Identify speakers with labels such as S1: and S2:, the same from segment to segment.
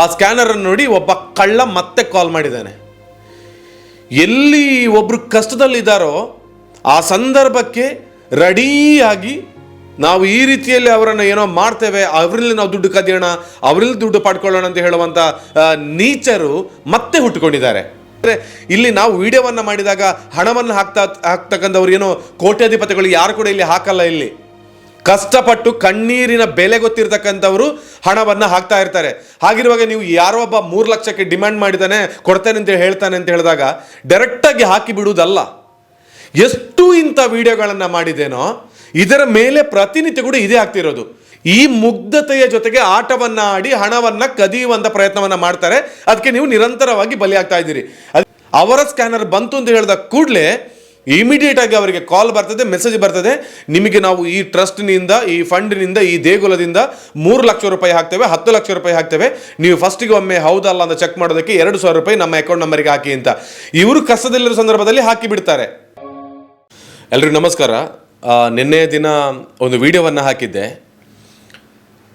S1: ಆ ಸ್ಕ್ಯಾನರ್ ಅನ್ನು ನೋಡಿ ಒಬ್ಬ ಕಳ್ಳ ಮತ್ತೆ ಕಾಲ್ ಮಾಡಿದ್ದಾನೆ. ಎಲ್ಲಿ ಒಬ್ರು ಕಷ್ಟದಲ್ಲಿದ್ದಾರೋ ಆ ಸಂದರ್ಭಕ್ಕೆ ರೆಡಿಯಾಗಿ ನಾವು ಈ ರೀತಿಯಲ್ಲಿ ಅವರನ್ನು ಏನೋ ಮಾಡ್ತೇವೆ, ಅವರಲ್ಲಿ ನಾವು ದುಡ್ಡು ಕದಿಯೋಣ, ಅವರಲ್ಲಿ ದುಡ್ಡು ಪಡ್ಕೊಳ್ಳೋಣ ಅಂತ ಹೇಳುವಂಥ ನೀಚರು ಮತ್ತೆ ಹುಟ್ಟುಕೊಂಡಿದ್ದಾರೆ. ಇಲ್ಲಿ ನಾವು ವಿಡಿಯೋವನ್ನು ಮಾಡಿದಾಗ ಹಣವನ್ನು ಹಾಕ್ತಾ, ಹಾಕ್ತಕ್ಕಂಥವ್ರು ಏನೋ ಕೋಟ್ಯಾಧಿಪತಿಗಳು ಯಾರು ಕೂಡ ಇಲ್ಲಿ ಹಾಕಲ್ಲ ಇಲ್ಲಿ. ಕಷ್ಟಪಟ್ಟು ಕಣ್ಣೀರಿನ ಬೆಲೆ ಗೊತ್ತಿರ್ತಕ್ಕಂಥವರು ಹಣವನ್ನು ಹಾಕ್ತಾ ಇರ್ತಾರೆ. ಹಾಗಿರುವಾಗ ನೀವು ಯಾರೋ ಒಬ್ಬ ಮೂರು ಲಕ್ಷಕ್ಕೆ ಡಿಮ್ಯಾಂಡ್ ಮಾಡಿದ್ದಾನೆ ಕೊಡ್ತೇನೆ ಅಂತ ಹೇಳ್ತಾನೆ ಅಂತ ಹೇಳಿದಾಗ ಡೈರೆಕ್ಟಾಗಿ ಹಾಕಿ ಬಿಡುವುದಲ್ಲ. ಎಷ್ಟು ಇಂಥ ವಿಡಿಯೋಗಳನ್ನು ಮಾಡಿದೇನೋ ಇದರ ಮೇಲೆ ಪ್ರತಿನಿತ್ಯ ಕೂಡ ಇದೇ ಆಗ್ತಿರೋದು. ಈ ಮುಗ್ಧತೆಯ ಜೊತೆಗೆ ಆಟವನ್ನು ಆಡಿ ಹಣವನ್ನು ಕದಿಯುವಂಥ ಪ್ರಯತ್ನವನ್ನು ಮಾಡ್ತಾರೆ. ಅದಕ್ಕೆ ನೀವು ನಿರಂತರವಾಗಿ ಬಲಿಯಾಗ್ತಾ ಇದ್ದೀರಿ. ಅವರ ಸ್ಕ್ಯಾನರ್ ಬಂತು ಅಂತ ಹೇಳಿದ ಕೂಡಲೇ ಇಮಿಡಿಯೇಟ್ ಆಗಿ ಅವರಿಗೆ ಕಾಲ್ ಬರ್ತದೆ ಮೆಸೇಜ್ ಬರ್ತದೆ. ನಿಮಗೆ ನಾವು ಈ ಟ್ರಸ್ಟ್ನಿಂದ ಈ ಫಂಡ್ನಿಂದ ಈ ದೇಗುಲದಿಂದ ಮೂರು ಲಕ್ಷ ರೂಪಾಯಿ ಹಾಕ್ತೇವೆ, ಹತ್ತು ಲಕ್ಷ ರೂಪಾಯಿ ಹಾಕ್ತೇವೆ. ನೀವು ಫಸ್ಟಿಗೆ ಒಮ್ಮೆ ಹೌದಲ್ಲ ಅಂತ ಚೆಕ್ ಮಾಡೋದಕ್ಕೆ ಎರಡು ಸಾವಿರ ರೂಪಾಯಿ ನಮ್ಮ ಅಕೌಂಟ್ ನಂಬರಿಗೆ ಹಾಕಿ ಅಂತ. ಇವರು ಕಸದಲ್ಲಿರೋ ಸಂದರ್ಭದಲ್ಲಿ ಹಾಕಿ ಬಿಡ್ತಾರೆ. ಎಲ್ರಿಗೂ ನಮಸ್ಕಾರ. ನಿನ್ನೆಯ ನಿನ್ನೆ ದಿನ ಒಂದು ವಿಡಿಯೋವನ್ನು ಹಾಕಿದ್ದೆ.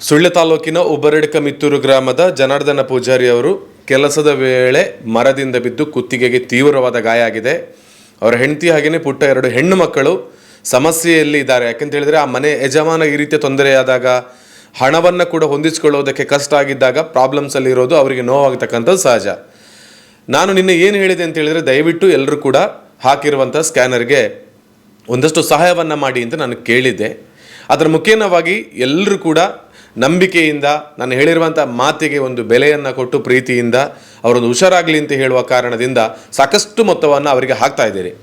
S1: ಸುಳ್ಯ ತಾಲೂಕಿನ ಉಬರಡ್ಕ ಮಿತ್ತೂರು ಗ್ರಾಮದ ಜನಾರ್ದನ ಪೂಜಾರಿ ಅವರು ಕೆಲಸದ ವೇಳೆ ಮರದಿಂದ ಬಿದ್ದು ಕುತ್ತಿಗೆಗೆ ತೀವ್ರವಾದ ಗಾಯ ಆಗಿದೆ. ಅವರ ಹೆಂಡತಿ ಹಾಗೆಯೇ ಪುಟ್ಟ ಎರಡು ಹೆಣ್ಣು ಮಕ್ಕಳು ಸಮಸ್ಯೆಯಲ್ಲಿ ಇದ್ದಾರೆ. ಯಾಕಂತ ಹೇಳಿದ್ರೆ ಆ ಮನೆ ಯಜಮಾನ ಈ ರೀತಿಯ ತೊಂದರೆಯಾದಾಗ ಹಣವನ್ನು ಕೂಡ ಹೊಂದಿಸಿಕೊಳ್ಳೋದಕ್ಕೆ ಕಷ್ಟ ಆಗಿದ್ದಾಗ ಪ್ರಾಬ್ಲಮ್ಸಲ್ಲಿ ಇರೋದು ಅವರಿಗೆ ನೋವಾಗತಕ್ಕಂಥದ್ದು ಸಹಜ. ನಾನು ನಿನ್ನೆ ಏನು ಹೇಳಿದೆ ಅಂತ ಹೇಳಿದ್ರೆ ದಯವಿಟ್ಟು ಎಲ್ಲರೂ ಕೂಡ ಹಾಕಿರುವಂಥ ಸ್ಕ್ಯಾನರ್ಗೆ ಒಂದಷ್ಟು ಸಹಾಯವನ್ನು ಮಾಡಿ ಅಂತ ನಾನು ಕೇಳಿದ್ದೆ. ಅದರ ಮುಖೇನವಾಗಿ ಎಲ್ಲರೂ ಕೂಡ ನಂಬಿಕೆಯಿಂದ, ನಾನು ಹೇಳಿರುವಂಥ ಮಾತಿಗೆ ಒಂದು ಬೆಲೆಯನ್ನು ಕೊಟ್ಟು ಪ್ರೀತಿಯಿಂದ, ಅವರೊಂದು ಹುಷಾರಾಗಲಿ ಅಂತ ಹೇಳುವ ಕಾರಣದಿಂದ ಸಾಕಷ್ಟು ಮೊತ್ತವನ್ನು ಅವರಿಗೆ ಹಾಕ್ತಾ ಇದ್ದೀರಿ.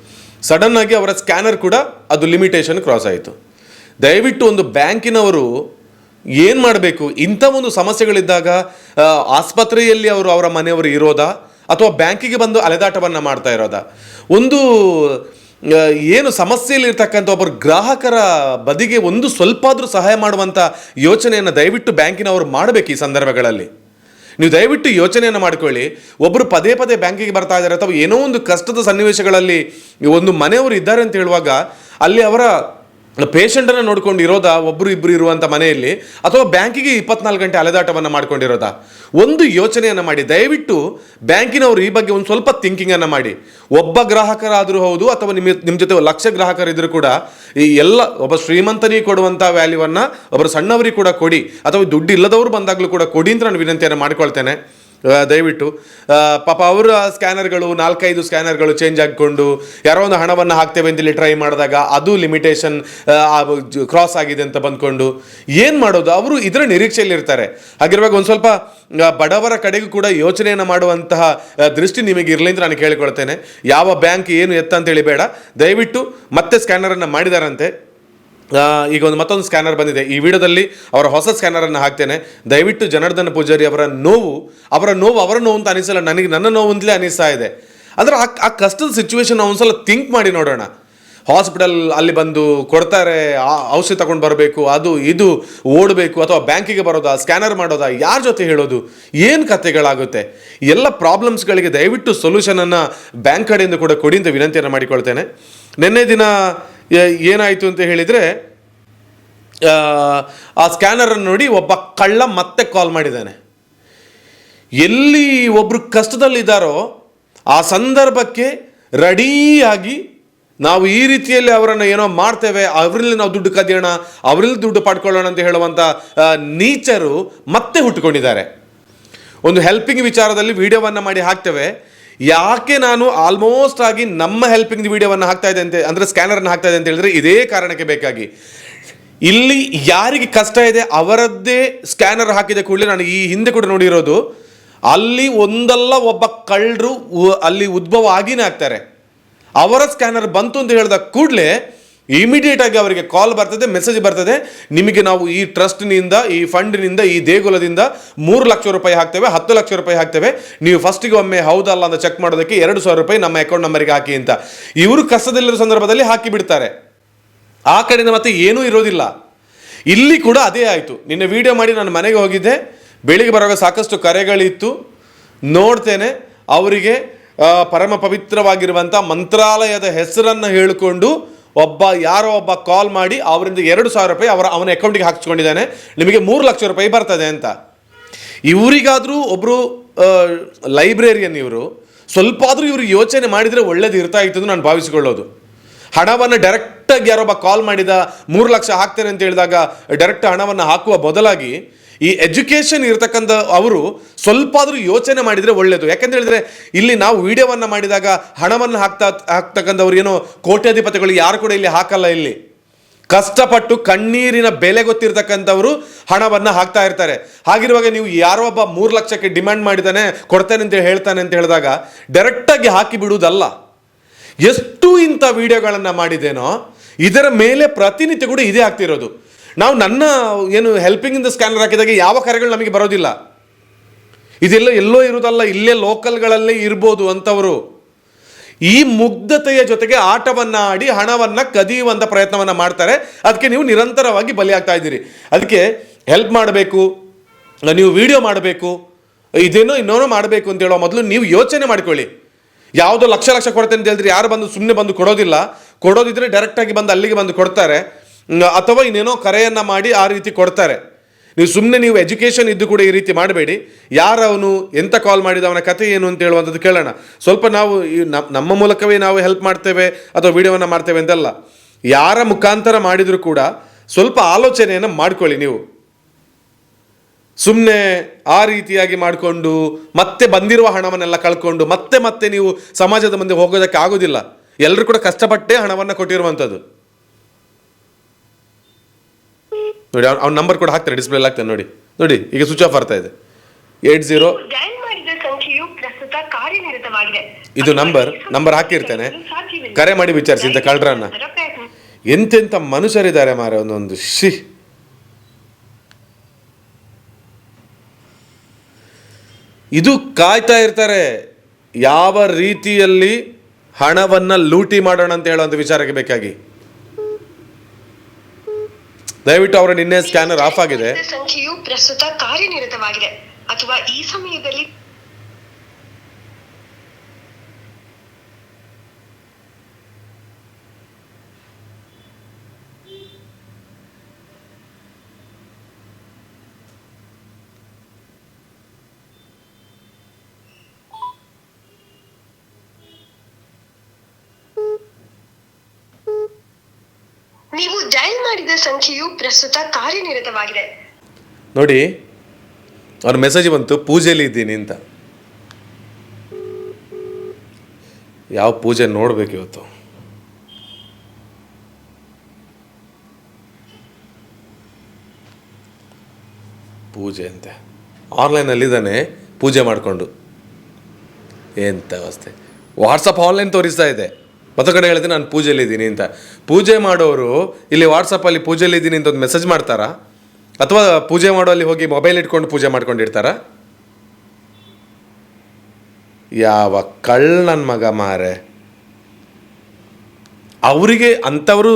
S1: ಸಡನ್ ಆಗಿ ಅವರ ಸ್ಕ್ಯಾನರ್ ಕೂಡ ಅದು ಲಿಮಿಟೇಷನ್ ಕ್ರಾಸ್ ಆಯಿತು. ದಯವಿಟ್ಟು ಒಂದು ಬ್ಯಾಂಕಿನವರು ಏನು ಮಾಡಬೇಕು? ಇಂಥ ಒಂದು ಸಮಸ್ಯೆಗಳಿದ್ದಾಗ ಆಸ್ಪತ್ರೆಯಲ್ಲಿ ಅವರು ಅವರ ಮನೆಯವರು ಇರೋದಾ? ಅಥವಾ ಬ್ಯಾಂಕಿಗೆ ಬಂದು ಅಲೆದಾಟವನ್ನು ಮಾಡ್ತಾ ಇರೋದಾ? ಒಂದು ಏನು ಸಮಸ್ಯೆಯಲ್ಲಿ ಇರ್ತಕ್ಕಂಥ ಒಬ್ಬರು ಗ್ರಾಹಕರ ಬದಿಗೆ ಒಂದು ಸ್ವಲ್ಪ ಆದರೂ ಸಹಾಯ ಮಾಡುವಂಥ ಯೋಚನೆಯನ್ನು ದಯವಿಟ್ಟು ಬ್ಯಾಂಕಿನವರು ಮಾಡಬೇಕು ಈ ಸಂದರ್ಭಗಳಲ್ಲಿ. ನೀವು ದಯವಿಟ್ಟು ಯೋಚನೆಯನ್ನು ಮಾಡ್ಕೊಳ್ಳಿ. ಒಬ್ಬರು ಪದೇ ಪದೇ ಬ್ಯಾಂಕಿಗೆ ಬರ್ತಾ ಇದ್ದಾರೆ ಅಥವಾ ಏನೋ ಒಂದು ಕಷ್ಟದ ಸನ್ನಿವೇಶಗಳಲ್ಲಿ ಒಂದು ಮನೆಯವರು ಇದ್ದಾರೆ ಅಂತ ಹೇಳುವಾಗ ಅಲ್ಲಿ ಅವರ ಪೇಷಂಟನ್ನು ನೋಡ್ಕೊಂಡು ಇರೋದಾ? ಒಬ್ಬರು ಇಬ್ಬರು ಇರುವಂಥ ಮನೆಯಲ್ಲಿ? ಅಥವಾ ಬ್ಯಾಂಕಿಗೆ ಇಪ್ಪತ್ನಾಲ್ಕು ಗಂಟೆ ಅಲೆದಾಟವನ್ನು ಮಾಡ್ಕೊಂಡಿರೋದಾ? ಒಂದು ಯೋಚನೆಯನ್ನು ಮಾಡಿ. ದಯವಿಟ್ಟು ಬ್ಯಾಂಕಿನವರು ಈ ಬಗ್ಗೆ ಒಂದು ಸ್ವಲ್ಪ ಥಿಂಕಿಂಗನ್ನು ಮಾಡಿ. ಒಬ್ಬ ಗ್ರಾಹಕರಾದರೂ ಹೌದು, ಅಥವಾ ನಿಮ್ಮ ನಿಮ್ಮ ಜೊತೆ ಲಕ್ಷ ಗ್ರಾಹಕರಿದ್ದರೂ ಕೂಡ ಈ ಎಲ್ಲ, ಒಬ್ಬ ಶ್ರೀಮಂತನಿಗೆ ಕೊಡುವಂಥ ವ್ಯಾಲ್ಯೂವನ್ನು ಒಬ್ಬರು ಸಣ್ಣವರಿಗೆ ಕೂಡ ಕೊಡಿ, ಅಥವಾ ದುಡ್ಡು ಇಲ್ಲದವರು ಬಂದಾಗಲೂ ಕೂಡ ಕೊಡಿ ಅಂತ ನಾನು ವಿನಂತಿಯನ್ನು ಮಾಡ್ಕೊಳ್ತೇನೆ. ದಯವಿಟ್ಟು. ಪಾಪ ಅವರ ಸ್ಕ್ಯಾನರ್ಗಳು, ನಾಲ್ಕೈದು ಸ್ಕ್ಯಾನರ್ಗಳು ಚೇಂಜ್ ಆಗಿಕೊಂಡು ಯಾರೋ ಒಂದು ಹಣವನ್ನು ಹಾಕ್ತೇವೆ ಅಂತೇಳಿ ಟ್ರೈ ಮಾಡಿದಾಗ ಅದು ಲಿಮಿಟೇಷನ್ ಕ್ರಾಸ್ ಆಗಿದೆ ಅಂತ ಬಂದ್ಕೊಂಡು ಏನು ಮಾಡೋದು? ಅವರು ಇದರ ನಿರೀಕ್ಷೆಯಲ್ಲಿ ಇರ್ತಾರೆ. ಹಾಗಿರುವಾಗ ಒಂದು ಸ್ವಲ್ಪ ಬಡವರ ಕಡೆಗೂ ಕೂಡ ಯೋಚನೆಯನ್ನು ಮಾಡುವಂತಹ ದೃಷ್ಟಿ ನಿಮಗೆ ಇರಲಿ ಅಂತ ನಾನು ಕೇಳಿಕೊಳ್ತೇನೆ. ಯಾವ ಬ್ಯಾಂಕ್ ಏನು ಎತ್ತ ಅಂತೇಳಿ ಬೇಡ. ದಯವಿಟ್ಟು ಮತ್ತೆ ಸ್ಕ್ಯಾನರನ್ನು ಮಾಡಿದಾರಂತೆ. ಈಗ ಒಂದು ಮತ್ತೊಂದು ಸ್ಕ್ಯಾನರ್ ಬಂದಿದೆ. ಈ ವಿಡಿಯೋದಲ್ಲಿ ಅವರ ಹೊಸ ಸ್ಕ್ಯಾನರನ್ನು ಹಾಕ್ತೇನೆ. ದಯವಿಟ್ಟು ಜನಾರ್ದನ ಪೂಜಾರಿ ಅವರ ನೋವು ಅವರ ನೋವು ಅವರ ನೋವು ಅಂತ ಅನಿಸಲ್ಲ, ನನಗೆ ನನ್ನ ನೋವು ಅಂತಲೇ ಅನಿಸ್ತಾ ಇದೆ. ಅಂದರೆ ಆ ಕಷ್ಟದ ಸಿಚುವೇಶನ್ ಒಂದ್ಸಲ ಥಿಂಕ್ ಮಾಡಿ ನೋಡೋಣ. ಹಾಸ್ಪಿಟಲ್ ಅಲ್ಲಿ ಬಂದು ಕೊಡ್ತಾರೆ ಔಷಧಿ ತಗೊಂಡು ಬರಬೇಕು, ಅದು ಇದು ಓಡಬೇಕು, ಅಥವಾ ಬ್ಯಾಂಕಿಗೆ ಬರೋದಾ ಸ್ಕ್ಯಾನರ್ ಮಾಡೋದಾ ಯಾರ ಜೊತೆ ಹೇಳೋದು, ಏನು ಕಥೆಗಳಾಗುತ್ತೆ ಎಲ್ಲ ಪ್ರಾಬ್ಲಮ್ಸ್ಗಳಿಗೆ ದಯವಿಟ್ಟು ಸೊಲ್ಯೂಷನನ್ನು ಬ್ಯಾಂಕ್ ಕಡೆಯಿಂದ ಕೂಡ ಕೊಡಿ ಅಂತ ವಿನಂತಿಯನ್ನು ಮಾಡಿಕೊಳ್ತೇನೆ. ನಿನ್ನೆ ದಿನ ಏನಾಯಿತು ಅಂತ ಹೇಳಿದರೆ, ಆ ಸ್ಕ್ಯಾನರನ್ನು ನೋಡಿ ಒಬ್ಬ ಕಳ್ಳ ಮತ್ತೆ ಕಾಲ್ ಮಾಡಿದ್ದಾನೆ. ಎಲ್ಲಿ ಒಬ್ಬರು ಕಷ್ಟದಲ್ಲಿದ್ದಾರೋ ಆ ಸಂದರ್ಭಕ್ಕೆ ರೆಡಿಯಾಗಿ ನಾವು ಈ ರೀತಿಯಲ್ಲಿ ಅವರನ್ನು ಏನೋ ಮಾಡ್ತೇವೆ, ಅವರಲ್ಲಿ ನಾವು ದುಡ್ಡು ಕದಿಯೋಣ, ಅವರಲ್ಲಿ ದುಡ್ಡು ಪಡ್ಕೊಳ್ಳೋಣ ಅಂತ ಹೇಳುವಂಥ ನೀಚರು ಮತ್ತೆ ಹುಟ್ಟುಕೊಂಡಿದ್ದಾರೆ. ಒಂದು ಹೆಲ್ಪಿಂಗ್ ವಿಚಾರದಲ್ಲಿ ವಿಡಿಯೋವನ್ನು ಮಾಡಿ ಹಾಕ್ತೇವೆ. ಯಾಕೆ ನಾನು ಆಲ್ಮೋಸ್ಟ್ ಆಗಿ ನಮ್ಮ ಹೆಲ್ಪಿಂಗ್ ವಿಡಿಯೋವನ್ನು ಹಾಕ್ತಾ ಇದೆ ಅಂತ ಅಂದರೆ ಸ್ಕ್ಯಾನರನ್ನು ಹಾಕ್ತಾ ಇದೆ ಅಂತ ಹೇಳಿದ್ರೆ ಇದೇ ಕಾರಣಕ್ಕೆ ಬೇಕಾಗಿ. ಇಲ್ಲಿ ಯಾರಿಗೆ ಕಷ್ಟ ಇದೆ ಅವರದ್ದೇ ಸ್ಕ್ಯಾನರ್ ಹಾಕಿದ ಕೂಡಲೇ ನಾನು ಈ ಹಿಂದೆ ಕೂಡ ನೋಡಿರೋದು. ಅಲ್ಲಿ ಒಂದಲ್ಲ ಒಬ್ಬ ಕಳ್ಳರು ಅಲ್ಲಿ ಉದ್ಭವ ಆಗಿನೇ ಆಗ್ತಾರೆ. ಅವರ ಸ್ಕ್ಯಾನರ್ ಬಂತು ಅಂತ ಹೇಳಿದ ಕೂಡಲೇ ಇಮಿಡಿಯೇಟ್ ಆಗಿ ಅವರಿಗೆ ಕಾಲ್ ಬರ್ತದೆ ಮೆಸೇಜ್ ಬರ್ತದೆ. ನಿಮಗೆ ನಾವು ಈ ಟ್ರಸ್ಟ್ನಿಂದ ಈ ಫಂಡ್ನಿಂದ ಈ ದೇಗುಲದಿಂದ ಮೂರು ಲಕ್ಷ ರೂಪಾಯಿ ಹಾಕ್ತೇವೆ, ಹತ್ತು ಲಕ್ಷ ರೂಪಾಯಿ ಹಾಕ್ತೇವೆ. ನೀವು ಫಸ್ಟಿಗೆ ಒಮ್ಮೆ ಹೌದಲ್ಲ ಅಂತ ಚೆಕ್ ಮಾಡೋದಕ್ಕೆ ಎರಡು ಸಾವಿರ ರೂಪಾಯಿ ನಮ್ಮ ಅಕೌಂಟ್ ನಂಬರಿಗೆ ಹಾಕಿ ಅಂತ. ಇವರು ಕಸದಲ್ಲಿರೋ ಸಂದರ್ಭದಲ್ಲಿ ಹಾಕಿ ಬಿಡ್ತಾರೆ. ಆ ಕಡೆಯಿಂದ ಮತ್ತೆ ಏನೂ ಇರೋದಿಲ್ಲ. ಇಲ್ಲಿ ಕೂಡ ಅದೇ ಆಯಿತು. ನಿನ್ನೆ ವಿಡಿಯೋ ಮಾಡಿ ನಾನು ಮನೆಗೆ ಹೋಗಿದ್ದೆ. ಬೆಳಿಗ್ಗೆ ಬರುವಾಗ ಸಾಕಷ್ಟು ಕರೆಗಳಿತ್ತು. ನೋಡ್ತೇನೆ ಅವರಿಗೆ ಪರಮ ಪವಿತ್ರವಾಗಿರುವಂಥ ಮಂತ್ರಾಲಯದ ಹೆಸರನ್ನು ಹೇಳಿಕೊಂಡು ಒಬ್ಬ ಯಾರೋ ಒಬ್ಬ ಕಾಲ್ ಮಾಡಿ ಅವರಿಂದ ಎರಡು ಸಾವಿರ ರೂಪಾಯಿ ಅವರ ಅವನ ಅಕೌಂಟಿಗೆ ಹಾಕಿಸ್ಕೊಂಡಿದ್ದಾನೆ. ನಿಮಗೆ ಮೂರು ಲಕ್ಷ ರೂಪಾಯಿ ಬರ್ತದೆ ಅಂತ. ಇವರಿಗಾದರೂ ಒಬ್ಬರು ಲೈಬ್ರೇರಿಯನ್ ಇವರು ಸ್ವಲ್ಪ ಆದರೂ ಇವರು ಯೋಚನೆ ಮಾಡಿದರೆ ಒಳ್ಳೇದು ಇರ್ತಾ ಇತ್ತು ನಾನು ಭಾವಿಸಿಕೊಳ್ಳೋದು. ಹಣವನ್ನು ಡೈರೆಕ್ಟಾಗಿ ಯಾರೊಬ್ಬ ಕಾಲ್ ಮಾಡಿದ, ಮೂರು ಲಕ್ಷ ಹಾಕ್ತೇನೆ ಅಂತ ಹೇಳಿದಾಗ ಡೈರೆಕ್ಟ್ ಹಣವನ್ನು ಹಾಕುವ ಬದಲಾಗಿ ಈ ಎಜುಕೇಷನ್ ಇರತಕ್ಕಂಥ ಅವರು ಸ್ವಲ್ಪ ಆದರೂ ಯೋಚನೆ ಮಾಡಿದರೆ ಒಳ್ಳೆಯದು ಯಾಕೆಂದ್ರೆ ಹೇಳಿದ್ರೆ, ಇಲ್ಲಿ ನಾವು ವಿಡಿಯೋವನ್ನು ಮಾಡಿದಾಗ ಹಣವನ್ನು ಹಾಕ್ತಾ ಹಾಕ್ತಕ್ಕಂಥವ್ರು ಏನೋ ಕೋಟ್ಯಾಧಿಪತಿಗಳು ಯಾರು ಕೂಡ ಇಲ್ಲಿ ಹಾಕಲ್ಲ ಇಲ್ಲಿ. ಕಷ್ಟಪಟ್ಟು ಕಣ್ಣೀರಿನ ಬೆಲೆ ಗೊತ್ತಿರ್ತಕ್ಕಂಥವ್ರು ಹಣವನ್ನು ಹಾಕ್ತಾ ಇರ್ತಾರೆ. ಹಾಗಿರುವಾಗ ನೀವು ಯಾರೋ ಒಬ್ಬ ಮೂರು ಲಕ್ಷಕ್ಕೆ ಡಿಮ್ಯಾಂಡ್ ಮಾಡಿದ್ದಾನೆ, ಕೊಡ್ತೇನೆ ಅಂತ ಹೇಳ್ತಾನೆ ಅಂತ ಹೇಳಿದಾಗ ಡೈರೆಕ್ಟಾಗಿ ಹಾಕಿ ಬಿಡುವುದಲ್ಲ. ಎಷ್ಟು ಇಂಥ ವಿಡಿಯೋಗಳನ್ನು ಮಾಡಿದ್ದೇನೋ, ಇದರ ಮೇಲೆ ಪ್ರತಿನಿತ್ಯ ಕೂಡ ಇದೇ ಆಗ್ತಿರೋದು. ನಾವು ನನ್ನ ಏನು ಹೆಲ್ಪಿಂಗ್ ಇಂದ ಸ್ಕ್ಯಾನರ್ ಹಾಕಿದಾಗ ಯಾವ ಕರೆಗಳು ನಮಗೆ ಬರೋದಿಲ್ಲ. ಇದೆಲ್ಲ ಎಲ್ಲೋ ಇರುವುದಲ್ಲ, ಇಲ್ಲೇ ಲೋಕಲ್ಗಳಲ್ಲೇ ಇರ್ಬೋದು ಅಂತವರು. ಈ ಮುಗ್ಧತೆಯ ಜೊತೆಗೆ ಆಟವನ್ನು ಆಡಿ ಹಣವನ್ನು ಕದಿಯುವಂಥ ಪ್ರಯತ್ನವನ್ನು ಮಾಡ್ತಾರೆ. ಅದಕ್ಕೆ ನೀವು ನಿರಂತರವಾಗಿ ಬಲಿಯಾಗ್ತಾ ಇದ್ದೀರಿ. ಅದಕ್ಕೆ ಹೆಲ್ಪ್ ಮಾಡಬೇಕು, ನೀವು ವಿಡಿಯೋ ಮಾಡಬೇಕು, ಇದೇನೋ ಇನ್ನೋನೋ ಮಾಡಬೇಕು ಅಂತ ಹೇಳೋ ಮೊದಲು ನೀವು ಯೋಚನೆ ಮಾಡ್ಕೊಳ್ಳಿ. ಯಾವುದೋ ಲಕ್ಷ ಲಕ್ಷ ಕೊಡ್ತೇನೆ ಅಂತ ಹೇಳಿದ್ರೆ ಯಾರು ಬಂದು ಸುಮ್ಮನೆ ಬಂದು ಕೊಡೋದಿಲ್ಲ. ಕೊಡೋದಿದ್ರೆ ಡೈರೆಕ್ಟಾಗಿ ಬಂದು ಅಲ್ಲಿಗೆ ಬಂದು ಕೊಡ್ತಾರೆ. ಅಥವಾ ಇನ್ನೇನೋ ಕರೆಯನ್ನು ಮಾಡಿ ಆ ರೀತಿ ಕೊಡ್ತಾರೆ. ನೀವು ಸುಮ್ಮನೆ ನೀವು ಎಜುಕೇಷನ್ ಇದ್ದು ಕೂಡ ಈ ರೀತಿ ಮಾಡಬೇಡಿ. ಯಾರು ಅವನು, ಎಂತ ಕಾಲ್ ಮಾಡಿದ, ಅವನ ಕತೆ ಏನು ಅಂತ ಹೇಳುವಂಥದ್ದು ಕೇಳೋಣ. ಸ್ವಲ್ಪ ನಾವು ಈ ನಮ್- ನಮ್ಮ ಮೂಲಕವೇ ನಾವು ಹೆಲ್ಪ್ ಮಾಡ್ತೇವೆ ಅಥವಾ ವಿಡಿಯೋವನ್ನು ಮಾಡ್ತೇವೆ ಅಂತಲ್ಲ. ಯಾರ ಮುಖಾಂತರ ಮಾಡಿದರೂ ಕೂಡ ಸ್ವಲ್ಪ ಆಲೋಚನೆಯನ್ನು ಮಾಡ್ಕೊಳ್ಳಿ ನೀವು. ಸುಮ್ಮನೆ ಆ ರೀತಿಯಾಗಿ ಮಾಡಿಕೊಂಡು, ಮತ್ತೆ ಬಂದಿರುವ ಹಣವನ್ನೆಲ್ಲ ಕಳ್ಕೊಂಡು, ಮತ್ತೆ ಮತ್ತೆ ನೀವು ಸಮಾಜದ ಮುಂದೆ ಹೋಗೋದಕ್ಕೆ ಆಗೋದಿಲ್ಲ. ಎಲ್ಲರೂ ಕೂಡ ಕಷ್ಟಪಟ್ಟೇ ಹಣವನ್ನು ಕೊಟ್ಟಿರುವಂಥದ್ದು. ನೋಡಿ ಅವ್ನ ನಂಬರ್ ಕೂಡ ಹಾಕ್ತಾರೆ ಡಿಸ್ಪ್ಲೇ ಹಾಕ್ತಾರೆ ನೋಡಿ. ನೋಡಿ ಈಗ ಸ್ವಿಚ್ ಆಫ್ ಬರ್ತಾ ಇದೆ. ಏಟ್ ಜೀರೋ
S2: ಡಯಲ್ ಮಾಡಿದ ಸಂಖ್ಯೆಯು ಪ್ರಸ್ತುತ ಕಾರ್ಯನಿರತವಾಗಿದೆ.
S1: ಇದು ನಂಬರ್ ನಂಬರ್ ಹಾಕಿರ್ತೇನೆ. ಕರೆ ಮಾಡಿ ವಿಚಾರಿಸಿ ಇಂಥ ಕಳ್ರನ್ನ ಎಂತೆಂಥ ಮನುಷ್ಯರಿದ್ದಾರೆ ಮಾರೆ ಒಂದೊಂದು. ಶಿ ಇದು ಕಾಯ್ತಾ ಇರ್ತಾರೆ. ಯಾವ ರೀತಿಯಲ್ಲಿ ಹಣವನ್ನು ಲೂಟಿ ಮಾಡೋಣ ಅಂತ ಹೇಳುವಂಥ ವಿಚಾರಕ್ಕೆ ಬೇಕಾಗಿ. ದಯವಿಟ್ಟು ಅವರ ನಿನ್ನೆ ಸ್ಕ್ಯಾನರ್ ಆಫ್ ಆಗಿದೆ.
S2: ಸಂಖ್ಯೆಯು ಪ್ರಸ್ತುತ ಕಾರ್ಯನಿರತವಾಗಿದೆ. ಅಥವಾ ಈ ಸಮಯದಲ್ಲಿ ನೀವು ಡಯಲ್ ಮಾಡಿದ ಸಂಖ್ಯೆಯು ಪ್ರಸ್ತುತ ಕಾರ್ಯನಿರತವಾಗಿದೆ.
S1: ನೋಡಿ, ಅವ್ರ ಮೆಸೇಜ್ ಬಂತು, ಪೂಜೆಯಲ್ಲಿ ಇದ್ದೀನಿ ಅಂತ. ಯಾವ ಪೂಜೆ ನೋಡ್ಬೇಕು ಇವತ್ತು? ಪೂಜೆ ಅಂತೆ. ಆನ್ಲೈನಲ್ಲಿದ್ದಾನೆ ಪೂಜೆ ಮಾಡಿಕೊಂಡು. ಎಂತ ವ್ಯವಸ್ಥೆ. ವಾಟ್ಸಪ್ ಆನ್ಲೈನ್ ತೋರಿಸ್ತಾ ಇದೆ. ಮತ್ತೊಂದು ಕಡೆ ಹೇಳ್ತೀನಿ ನಾನು ಪೂಜೆಯಲ್ಲಿದ್ದೀನಿ ಅಂತ. ಪೂಜೆ ಮಾಡೋರು ಇಲ್ಲಿ ವಾಟ್ಸಪ್ಪಲ್ಲಿ ಪೂಜೆಯಲ್ಲಿದ್ದೀನಿ ಅಂತ ಒಂದು ಮೆಸೇಜ್ ಮಾಡ್ತಾರಾ? ಅಥವಾ ಪೂಜೆ ಮಾಡೋಲ್ಲಿ ಹೋಗಿ ಮೊಬೈಲ್ ಇಟ್ಕೊಂಡು ಪೂಜೆ ಮಾಡ್ಕೊಂಡಿರ್ತಾರಾ? ಯಾವ ಕಳ್ಳ ನನ್ನ ಮಗ ಮಾರೆ. ಅವರಿಗೆ ಅಂಥವರು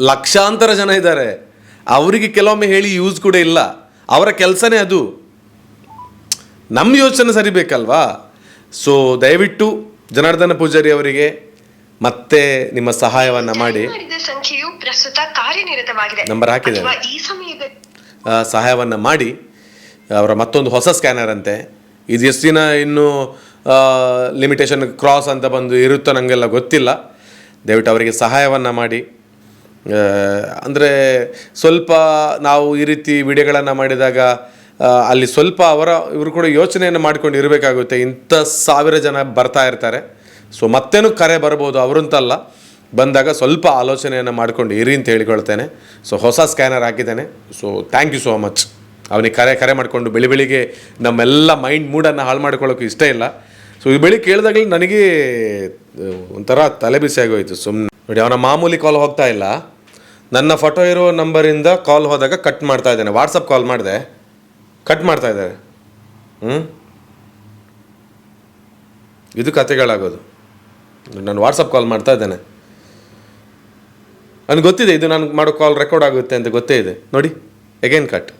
S1: ಲಕ್ಷಾಂತರ ಜನ ಇದ್ದಾರೆ. ಅವರಿಗೆ ಕೆಲವೊಮ್ಮೆ ಹೇಳಿ ಯೂಸ್ ಕೂಡ ಇಲ್ಲ. ಅವರ ಕೆಲಸನೇ ಅದು. ನಮ್ಮ ಯೋಚನೆ ಸರಿಬೇಕಲ್ವಾ ಸೊ ದಯವಿಟ್ಟು ಜನಾರ್ದನ ಪೂಜಾರಿ ಅವರಿಗೆ ಮತ್ತೆ ನಿಮ್ಮ ಸಹಾಯವನ್ನ ಮಾಡಿ
S2: ಸಂಖ್ಯೆಯು ಪ್ರಸ್ತುತ ಕಾರ್ಯನಿರತವಾಗಿದೆ.
S1: ನಂಬರ್ ಹಾಕಿದ್ದೇನೆ.
S2: ಅಥವಾ ಈ ಸಮಯದಲ್ಲಿ
S1: ಸಹಾಯವನ್ನು ಮಾಡಿ ಅವರ ಮತ್ತೊಂದು ಹೊಸ ಸ್ಕ್ಯಾನರ್ ಅಂತೆ. ಇದು ಎಷ್ಟು ದಿನ ಇನ್ನೂ ಲಿಮಿಟೇಷನ್ ಕ್ರಾಸ್ ಅಂತ ಬಂದು ಇರುತ್ತೋ ನನಗೆಲ್ಲ ಗೊತ್ತಿಲ್ಲ. ದಯವಿಟ್ಟು ಅವರಿಗೆ ಸಹಾಯವನ್ನು ಮಾಡಿ. ಅಂದರೆ ಸ್ವಲ್ಪ ನಾವು ಈ ರೀತಿ ವಿಡಿಯೋಗಳನ್ನು ಮಾಡಿದಾಗ ಅಲ್ಲಿ ಸ್ವಲ್ಪ ಅವರ ಇವರು ಕೂಡ ಯೋಚನೆಯನ್ನು ಮಾಡ್ಕೊಂಡು ಇರಬೇಕಾಗುತ್ತೆ. ಇಂಥ ಸಾವಿರ ಜನ ಬರ್ತಾ ಇರ್ತಾರೆ. ಸೊ ಮತ್ತೇನು ಕರೆ ಬರ್ಬೋದು ಅವರಂತಲ್ಲ. ಬಂದಾಗ ಸ್ವಲ್ಪ ಆಲೋಚನೆಯನ್ನು ಮಾಡ್ಕೊಂಡು ಇರಿ ಅಂತ ಹೇಳಿಕೊಳ್ತೇನೆ. ಸೊ ಹೊಸ ಸ್ಕ್ಯಾನರ್ ಹಾಕಿದ್ದೇನೆ. So thank you so much ಅವನಿಗೆ ಕರೆ ಕರೆ ಮಾಡಿಕೊಂಡು ಬೆಳಿ ಬೆಳಿಗ್ಗೆ ನಮ್ಮೆಲ್ಲ ಮೈಂಡ್ ಮೂಡನ್ನು ಹಾಳು ಮಾಡ್ಕೊಳ್ಳೋಕೆ ಇಷ್ಟ ಇಲ್ಲ. ಸೊ ಈ ಬೆಳಿಗ್ಗೆ ಕೇಳಿದಾಗಲೇ ನನಗೆ ಒಂಥರ ತಲೆ ಬಿಸಿ ಆಗೋಯಿತು. ಸುಮ್ಮನೆ ನೋಡಿ, ಅವನ ಮಾಮೂಲಿ ಕಾಲ್ ಹೋಗ್ತಾ ಇಲ್ಲ. ನನ್ನ ಫೋಟೋ ಇರೋ ನಂಬರಿಂದ ಕಾಲ್ ಹೋದಾಗ ಕಟ್ ಮಾಡ್ತಾ ಇದ್ದಾನೆ. ವಾಟ್ಸಪ್ ಕಾಲ್ ಮಾಡಿದೆ. ಕಟ್ ಮಾಡ್ತಾ ಇದ್ದಾರೆ. ಹ್ಞೂ ಇದು ಕತೆಗಳಾಗೋದು. ನಾನು ವಾಟ್ಸಪ್ ಕಾಲ್ ಮಾಡ್ತಾ ಇದ್ದೇನೆ. ನನಗೆ ಗೊತ್ತಿದೆ, ಇದು ನಾನು ಮಾಡೋ ಕಾಲ್ ರೆಕಾರ್ಡ್ ಆಗುತ್ತೆ ಅಂತ ಗೊತ್ತೇ ಇದೆ. ನೋಡಿ ಎಗೇನ್ ಕಟ್